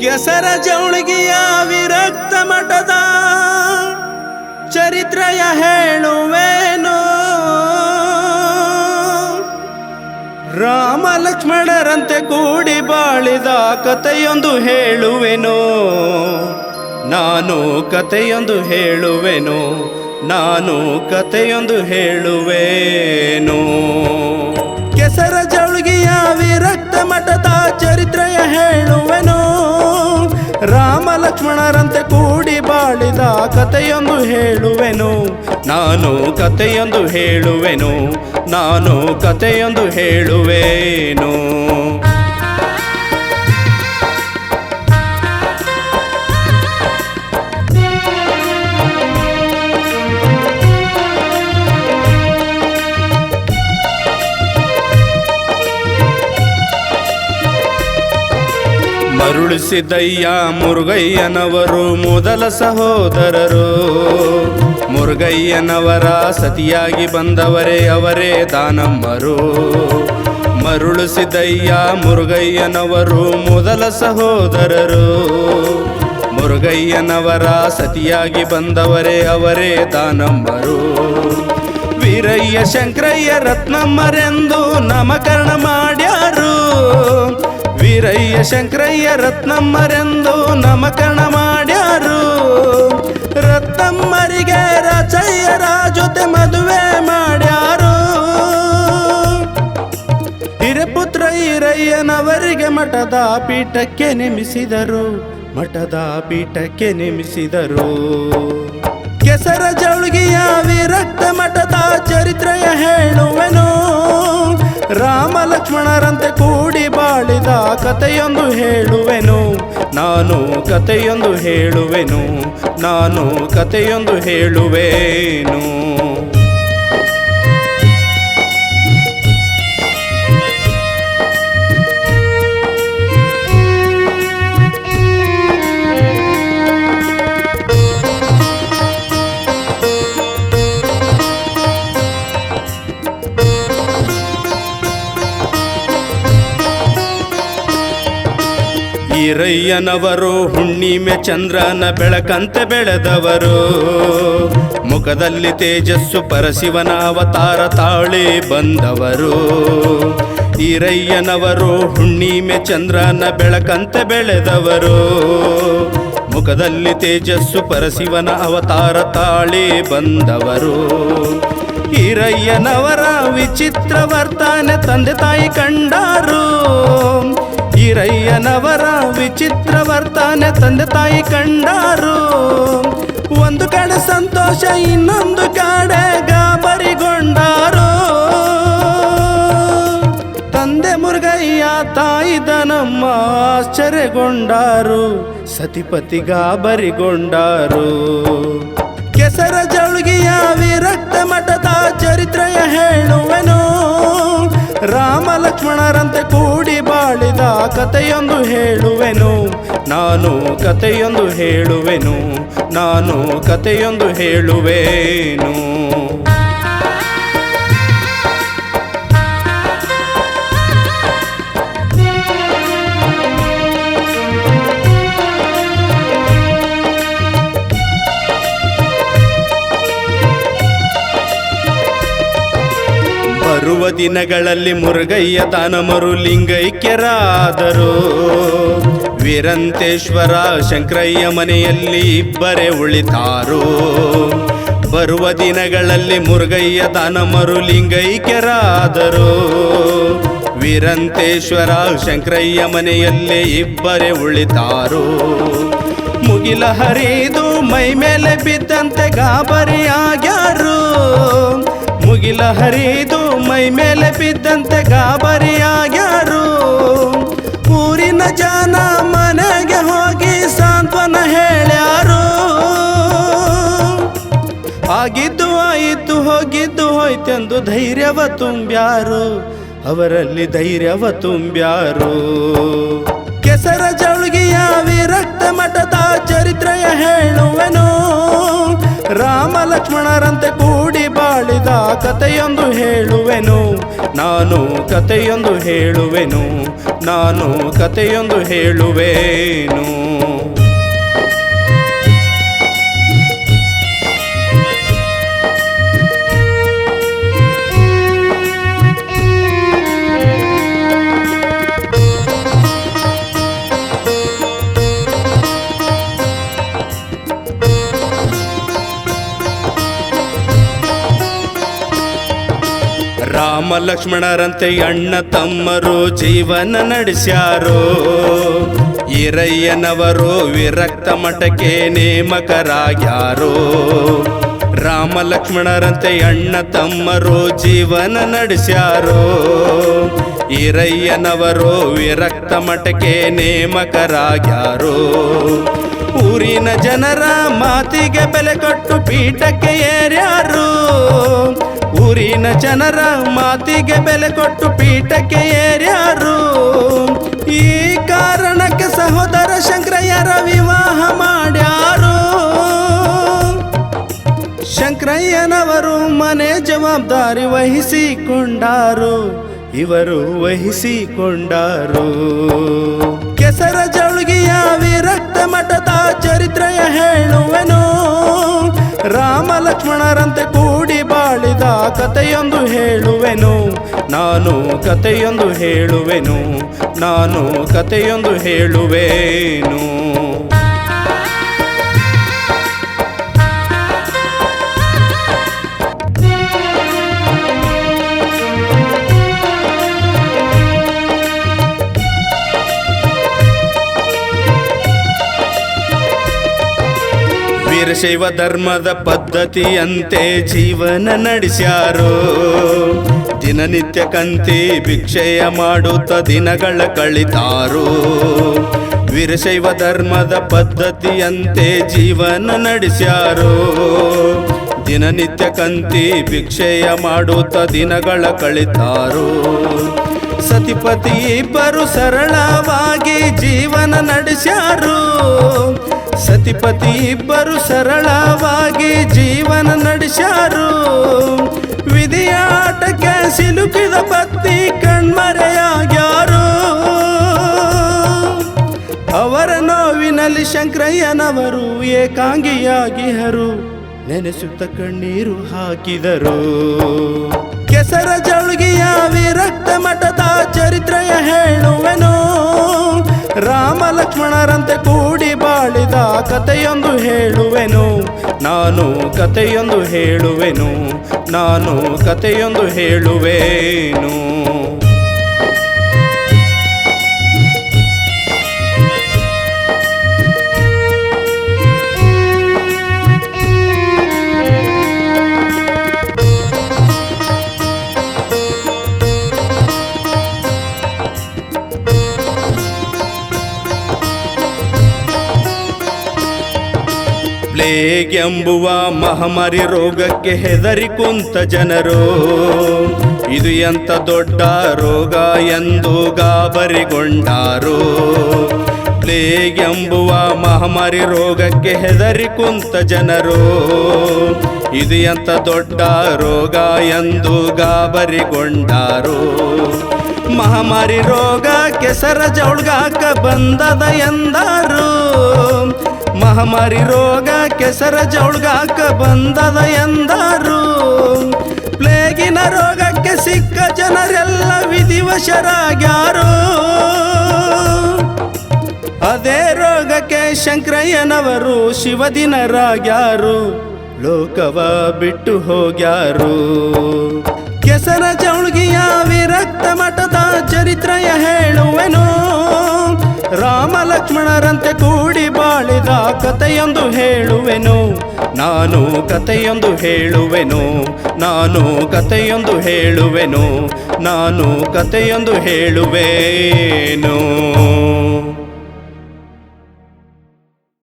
ಕೆಸರ ಜೌಳಿಗೆಯ ವಿರಕ್ತ ಮಠದ ಚರಿತ್ರೆಯ ಹೇಳುವೇನು. ರಾಮ ಲಕ್ಷ್ಮಣರಂತೆ ಕೂಡಿ ಬಾಳಿದ ಕಥೆಯೊಂದು ಹೇಳುವೆನು. ನಾನು ಕಥೆಯೊಂದು ಹೇಳುವೆನು, ನಾನು ಕಥೆಯೊಂದು ಹೇಳುವೇನು. ಕೆಸರ ಜೌಳಿಗೆಯ ವಿರಕ್ತ ಮಠದ ಚರಿತ್ರೆಯ ಹೇಳುವೆನು. ರಾಮ ಲಕ್ಷ್ಮಣರಂತೆ ಕೂಡಿ ಬಾಳಿದ ಕಥೆಯೊಂದು ಹೇಳುವೆನು. ನಾನು ಕಥೆಯೊಂದು ಹೇಳುವೆನು. ನಾನು ಕಥೆಯೊಂದು ಹೇಳುವೇನು. ಮರುಳಿಸಿದಯ್ಯ ಮುರುಗಯ್ಯನವರು ಮೊದಲ ಸಹೋದರರು. ಮುರುಗಯ್ಯನವರ ಸತಿಯಾಗಿ ಬಂದವರೇ ಅವರೇ ದಾನಮ್ಮರು. ಮರುಳಿಸಿದಯ್ಯ ಮುರುಗಯ್ಯನವರು ಮೊದಲ ಸಹೋದರರು. ಮುರುಗಯ್ಯನವರ ಸತಿಯಾಗಿ ಬಂದವರೇ ಅವರೇ ದಾನಮ್ಮರು. ವೀರಯ್ಯ ಶಂಕರಯ್ಯ ರತ್ನಮ್ಮರೆಂದು ನಾಮಕರಣ ಶಂಕರಯ್ಯ ರತ್ನಮ್ಮರೆಂದು ನಮಕರಣ ಮಾಡ್ಯಾರು. ರತ್ನಮ್ಮರಿಗೆ ರಾಜಯ್ಯರ ಜೊತೆ ಮದುವೆ ಮಾಡ್ಯಾರು. ಹಿರಪುತ್ರ ಈರಯ್ಯನವರಿಗೆ ಮಠದ ಪೀಠಕ್ಕೆ ನೇಮಿಸಿದರು. ಮಠದ ಪೀಠಕ್ಕೆ ನೇಮಿಸಿದರು. ಕೆಸರ ಜೌಳುಗಿಯ ವಿರಕ್ತ ಮಠದ ಚರಿತ್ರೆಯ ಹೇಳುವೆನು. ರಾಮ ಲಕ್ಷ್ಮಣರಂತೆ ಕೂಡಿ ಬಾಳಿದ ಕಥೆಯೊಂದು ಹೇಳುವೆನು. ನಾನು ಕಥೆಯೊಂದು ಹೇಳುವೆನು. ನಾನು ಕಥೆಯೊಂದು ಹೇಳುವೇನು. ಈರಯ್ಯನವರು ಹುಣ್ಣಿಮೆ ಚಂದ್ರನ ಬೆಳಕಂತೆ ಬೆಳೆದವರು. ಮುಖದಲ್ಲಿ ತೇಜಸ್ಸು ಪರಶಿವನ ಅವತಾರ ತಾಳಿ ಬಂದವರು. ಈರಯ್ಯನವರು, ಹುಣ್ಣಿಮೆ ಚಂದ್ರನ ಬೆಳಕಂತೆ ಬೆಳೆದವರು. ಮುಖದಲ್ಲಿ ತೇಜಸ್ಸು ಪರಶಿವನ ಅವತಾರ ತಾಳಿ ಬಂದವರು. ಈರಯ್ಯನವರ ವಿಚಿತ್ರ ವರ್ತನೆ ತಂದೆ ತಾಯಿ ಕಂಡಾರು. ವಿಚಿತ್ರ ವರ್ತನೆ ತಂದೆ ತಾಯಿ ಕಂಡಾರು. ಒಂದು ಕಡೆ ಸಂತೋಷ, ಇನ್ನೊಂದು ಕಡೆ ಗಾಬರಿಗೊಂಡಾರು. ತಂದೆ ಮುರುಗಯ್ಯ, ತಾಯಿ ದನಮ್ಮ ಆಶ್ಚರ್ಯಗೊಂಡಾರು. ಸತಿಪತಿ ಗಾಬರಿಗೊಂಡಾರು. ಕೆಸರ ಜಳುಗಿಯ ವಿರಕ್ತ ಮಠದ ಚರಿತ್ರೆಯ ಹೇಳುವೆನು. ರಾಮ ಲಕ್ಷ್ಮಣರಂತೆ ಕೂಡಿ ಬಾಳಿದ ಕಥೆಯೊಂದು ಹೇಳುವೆನು. ನಾನು ಕಥೆಯೊಂದು ಹೇಳುವೆನು. ನಾನು ಕಥೆಯೊಂದು ಹೇಳುವೇನು. ಬರುವ ದಿನಗಳಲ್ಲಿ ಮುರುಗಯ್ಯ ದಾನಮರು ಲಿಂಗೈಕ್ಯರಾದರು ವೀರಂತೇಶ್ವರ ಶಂಕರಯ್ಯ ಮನೆಯಲ್ಲಿ ಇಬ್ಬರೇ ಉಳಿತಾರು. ಬರುವ ದಿನಗಳಲ್ಲಿ ಮುರುಗಯ್ಯ ದಾನಮರು ಲಿಂಗೈಕ್ಯರಾದರು ವೀರಂತೇಶ್ವರ ಶಂಕರಯ್ಯ ಮನೆಯಲ್ಲೇ ಇಬ್ಬರೇ ಉಳಿತಾರು. ಮುಗಿಲ ಹರಿದು ಮೈ ಮೇಲೆ ಬಿದ್ದಂತೆ ಗಾಬರಿಯಾಗ್ಯಾರು. ಮುಗಿಲ ಹರಿದು ಮೈ ಮೇಲೆ ಬಿದ್ದಂತೆ ಗಾಬರಿಯಾಗ್ಯಾರು. ಊರಿನ ಜನ ಮನೆಗೆ ಹೋಗಿ ಸಾಂತ್ವನ ಹೇಳ್ಯಾರು. ಆಗಿದ್ದು ಆಯಿತು, ಹೋಗಿದ್ದು ಹೋಯ್ತೆಂದು ಧೈರ್ಯವ ತುಂಬ್ಯಾರು. ಅವರಲ್ಲಿ ಧೈರ್ಯವ ತುಂಬ್ಯಾರು. ಕೆಸರ ಜಳುಗಿಯ ವಿರಕ್ತ ಮಠದ ಚರಿತ್ರೆಯ ಹೇಳುವೆನು. ರಾಮ ಲಕ್ಷ್ಮಣರಂತೆ ಕೂಡಿ ಕಥೆಯೊಂದು ಹೇಳುವೆನು ನಾನು ಕಥೆಯೊಂದು ಹೇಳುವೆನು ನಾನು ಕಥೆಯೊಂದು ಹೇಳುವೆನು. ರಾಮ ಲಕ್ಷ್ಮಣರಂತೆ ಅಣ್ಣ ತಮ್ಮರು ಜೀವನ ನಡೆಸ್ಯಾರು. ಈರಯ್ಯನವರು ವಿರಕ್ತ ಮಠಕ್ಕೆ ನೇಮಕರಾಗ್ಯಾರೋ. ರಾಮ ಲಕ್ಷ್ಮಣರಂತೆ ಅಣ್ಣ ತಮ್ಮರು ಜೀವನ ನಡೆಸ್ಯಾರೋ. ಈರಯ್ಯನವರು ವಿರಕ್ತ ಮಠಕ್ಕೆ ನೇಮಕರಾಗ್ಯಾರೋ. ಊರಿನ ಜನರ ಮಾತಿಗೆ ಬೆಲೆ ಕೊಟ್ಟು ಪೀಠಕ್ಕೆ ಏರ್ಯಾರು. ಊರಿನ ಜನರ ಮಾತಿಗೆ ಬೆಲೆ ಕೊಟ್ಟು ಪೀಠಕ್ಕೆ ಏರ್ಯಾರು. ಈ ಕಾರಣಕ್ಕೆ ಸಹೋದರ ಶಂಕರಯ್ಯರ ವಿವಾಹ ಮಾಡ್ಯಾರು. ಶಂಕರಯ್ಯನವರು ಮನೆ ಜವಾಬ್ದಾರಿ ವಹಿಸಿಕೊಂಡಾರು. ಇವರು ವಹಿಸಿಕೊಂಡಾರು. ಕೆಸರ ಜಳುಗಿಯ ವಿರಕ್ತ ಮಠದ ಚರಿತ್ರೆಯ ಹೇಳುವೆನು. ರಾಮ ಲಕ್ಷ್ಮಣರಂತೆ ಕಥೆಯೊಂದು ಹೇಳುವೆನು ನಾನು ಕಥೆಯೊಂದು ಹೇಳುವೆನು ನಾನು ಕಥೆಯೊಂದು ಹೇಳುವೆನು. ವೀರಶೈವ ಧರ್ಮದ ಪದ್ಧತಿಯಂತೆ ಜೀವನ ನಡೆಸ್ಯಾರೋ. ದಿನನಿತ್ಯ ಕಂತಿ ಭಿಕ್ಷೆಯ ಮಾಡುತ್ತ ದಿನಗಳ ಕಳಿತಾರೋ. ವೀರಶೈವ ಧರ್ಮದ ಪದ್ಧತಿಯಂತೆ ಜೀವನ ನಡೆಸ್ಯಾರೋ. ದಿನನಿತ್ಯ ಕಂತಿ ಭಿಕ್ಷೆಯ ಮಾಡುತ್ತ ದಿನಗಳ ಕಳಿತಾರೋ. ಸತಿಪತಿ ಇಬ್ಬರು ಸರಳವಾಗಿ ಜೀವನ ನಡೆಸ್ಯಾರು. ಸತಿಪತಿ ಇಬ್ಬರು ಸರಳವಾಗಿ ಜೀವನ ನಡೆಸ್ಯಾರು. ವಿಧಿಯಾಟಕ್ಕೆ ಸಿಲುಕಿದ ಪತ್ನಿ ಕಣ್ಮರೆಯಾಗ್ಯಾರು. ಅವರ ನೋವಿನಲ್ಲಿ ಶಂಕರಯ್ಯನವರು ಏಕಾಂಗಿಯಾಗಿಹರು ನೆನೆಸುತ್ತ ಕಣ್ಣೀರು ಹಾಕಿದರು. ಕೆಸರ ಜಳುಗಿಯ ವಿರಕ್ತ ಮಠದ ಚರಿತ್ರೆಯ ಹೇಳುವೆನು. ರಾಮ ಲಕ್ಷ್ಮಣರಂತೆ ಕೂಡಿ ಬಾಳಿದ ಕಥೆಯೊಂದು ಹೇಳುವೆನು. ನಾನು ಕಥೆಯೊಂದು ಹೇಳುವೆನು. ನಾನು ಕಥೆಯೊಂದು ಹೇಳುವೆನು. ಪ್ಲೇಗ್ ಮಹಮಾರಿ ರೋಗಕ್ಕೆ ಹೆದರಿ ಕುಂತ ಜನರು? ಇದು ಎಂತ ದೊಡ್ಡ ರೋಗ ಎಂದು ಗಾಬರಿಗೊಂಡಾರು? ಪ್ಲೇಗ್ ಎಂಬುವ ಮಹಾಮಾರಿ ರೋಗಕ್ಕೆ ಹೆದರಿ ಕುಂತ ಜನರು? ಇದು ಎಂತ ದೊಡ್ಡ ರೋಗ ಎಂದು ಗಾಬರಿಗೊಂಡಾರು? ಮಹಾಮಾರಿ ರೋಗ ಕೆಸರ ಜೌಳ್ಗಾಕ ಬಂದದ ಎಂದಾರು? ಮಹಾಮಾರಿ ರೋಗ ಕೆಸರ ಜೌಳ್ಗಾಕ ಬಂದದ ಎಂದರು. ಪ್ಲೇಗಿನ ರೋಗಕ್ಕೆ ಸಿಕ್ಕ ಜನರೆಲ್ಲ ವಿಧಿವಶರಾಗ್ಯಾರು. ಅದೇ ರೋಗಕ್ಕೆ ಶಂಕರಯ್ಯನವರು ಶಿವದಿನರಾಗ್ಯಾರು. ಲೋಕವ ಬಿಟ್ಟು ಹೋಗ್ಯಾರು. ಕೆಸರ ಚೌಳ್ಗಿಯ ವಿರಕ್ತ ಮಠದ ಚರಿತ್ರೆಯ ಹೇಳುವೆನು. ರಾಮ ಲಕ್ಷ್ಮಣರಂತೆ ಕೂಡಿ ಬಾಳಿದ ಕಥೆಯೊಂದು ಹೇಳುವೆನು. ನಾನು ಕಥೆಯೊಂದು ಹೇಳುವೆನು. ನಾನು ಕಥೆಯೊಂದು ಹೇಳುವೆನು. ನಾನು ಕಥೆಯೊಂದು ಹೇಳುವೆನು.